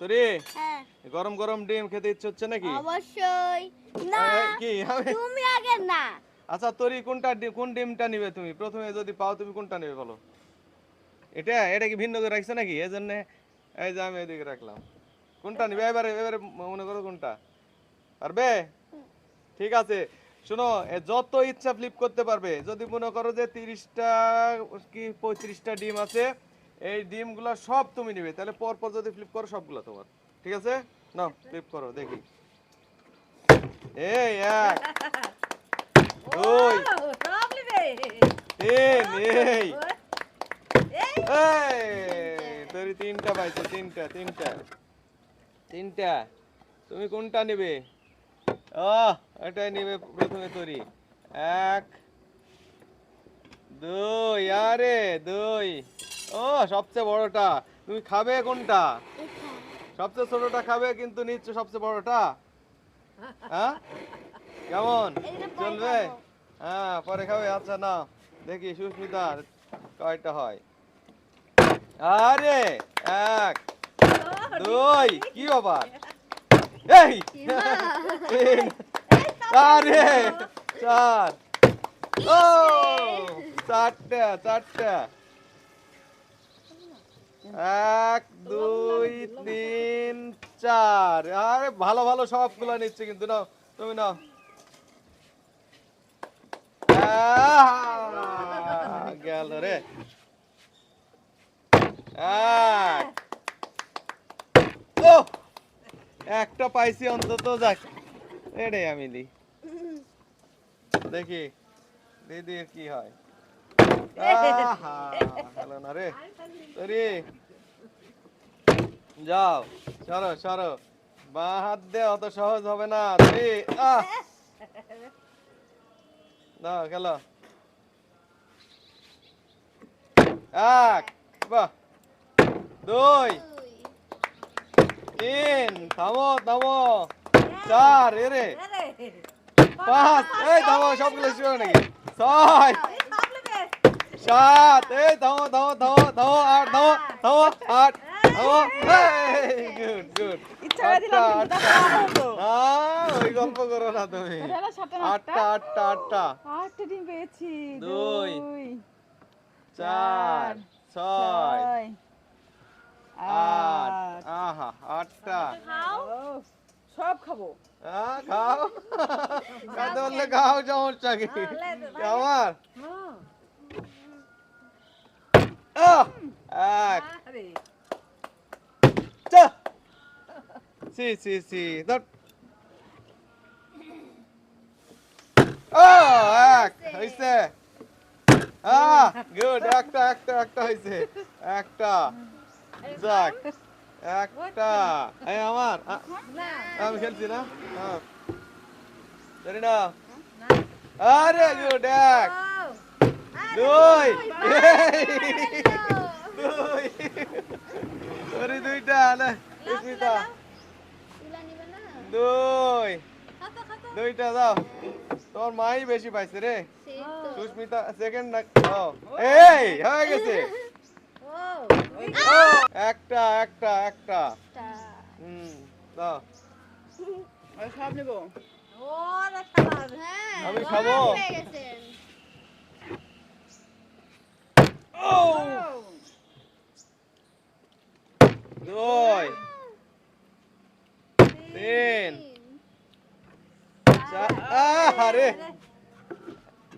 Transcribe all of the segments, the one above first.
তোরে? হ্যাঁ। গরম গরম ডিম খেতে ইচ্ছে হচ্ছে নাকি? অবশ্যই। না কি তুমি আগে না। আচ্ছা তোরি কোনটা ডিম কোন ডিমটা নিবে তুমি? প্রথমে যদি পাও তুমি কোনটা নেবে বলো? এটা এটা কি ভিন্ন করে রাখছো নাকি? এই জন্য এই যে আমি এদিকে রাখলাম। কোনটা নিবে? এবারে এবারে মনে করো কোনটা। পারবে? ঠিক আছে। শোনো যত ইচ্ছা ফ্লিপ করতে পারবে। যদি মনে করো যে তিরিশটা কি পঁয়ত্রিশটা ডিম আছে এই ডিমগুলো সব তুমি নিবে। তাহলে পর পর যদি ফ্লিপ করো, সবগুলো তোমার। ঠিক আছে? নাও ফ্লিপ করো, দেখি। এই, এক, দুই, তিন, এই। এই এই তোর তিনটা পাইছে, তিনটা তিনটা। তিনটা। তুমি কোনটা নেবে? ও এটাই নেবে প্রথমে তোরি এক, দুই, আরে, দুই। ও সবচেয়ে বড়টা। তুমি খাবে কোনটা? সবচেয়ে ছোটটা খাবে কিন্তু নিচ্ছ সবচেয়ে বড়টা? হ্যাঁ? কেমন? চলবে? হ্যাঁ পরে খাবে। আচ্ছা না দেখি সুস্মিতার কয়টা হয়? আরে এক দুই কি ব্যাপার? এই! তিন আরে চার। ও চারটা চারটা। এক, দুই, তিন, চার। আরে, ভালো ভালো সবগুলো নিচ্ছে কিন্তু, নাও, তুমি নাও। গেল রে। ও একটা পাইছি অন্তত, যাক। এটাই আমি দিই। দেখি, দিদির কি হয়। হলো না রে। তোরি। যাও সরো সরো। বা হাত দে অত সহজ হবে না। তোরি। আহ। দাও খেলো। এক বাহ। দুই তিন থামো থামো। চার এরে পাঁচ। এই থামো সবগুলো শুরু নাকি? ছয়। সাত এই থামো থামো থামো থামো আট থামো থামো আট থামো গুড গুড। ওই গল্প করো না তুমি। আটটা? আটটা আটটা আটটা। ডিম পেয়েছি দুই, চার ছয় আট আহা আটটা। সব খাব। আহ, খাও। খাও সমস্যা কি? আমার হ্যাঁ। এক আরে। চা সি সি সি ধর। ও এক হইছে। আহ গুড একটা একটা একটা হইছে। একটা। যাক। একটা। এই আমার। আমি খেলছি না? হ্যাঁ ধরি না। আরে গুড এক। দুই। দুই। ধরি দুইটা না সুস্মিতা তুলা নিবে না। দুই। দুইটা দাও। তোর মাই বেশি পাইছে রে। সুস্মিতা সেকেন্ড না ও এই হয়ে গেছে। একটা একটা একটা। হুম দাও। হ্যাঁ আমি বড় খাব। হয়ে গেছেন। ও দুই তিন চার আরে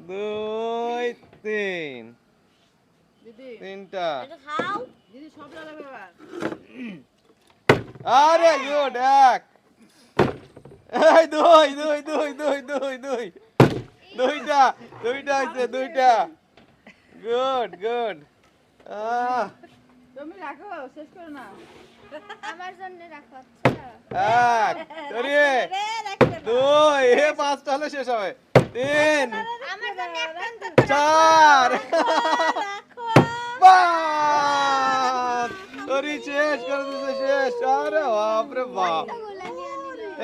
দুই তিন। তিনটা। এটা খাও। দিদি সব লাগাবে এবার। আরে গুড এক এই দুই দুই দুই দুই দুই দুই। দুইটা দুইটা হইছে দুইটা। Good good. আহ। তুমি রাখো শেষ করো না। আমার জন্য রাখো আচ্ছা। এক সরি দুই এ পাঁচটা হলে শেষ হবে। তিন চার। পাঁচ শেষ করে দিতে শেষ। আরে বাপ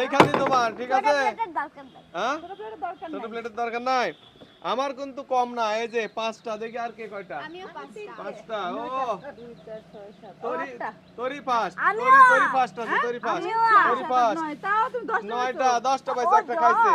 এইখানে তোমার ঠিক আছে? হ্যাঁ? ছোট প্লেটের দরকার নেই। প্লেটের দরকার নাই। আমার কিন্তু কম না এই যে পাঁচটা দেখি আর কে কয়টা? পাঁচটা। পাঁচটা ও। তরি তরি পাঁচ তরি তোরি পাঁচ। তোরি দশটা নয়টা দশটা পাইছে একটা খাইছে।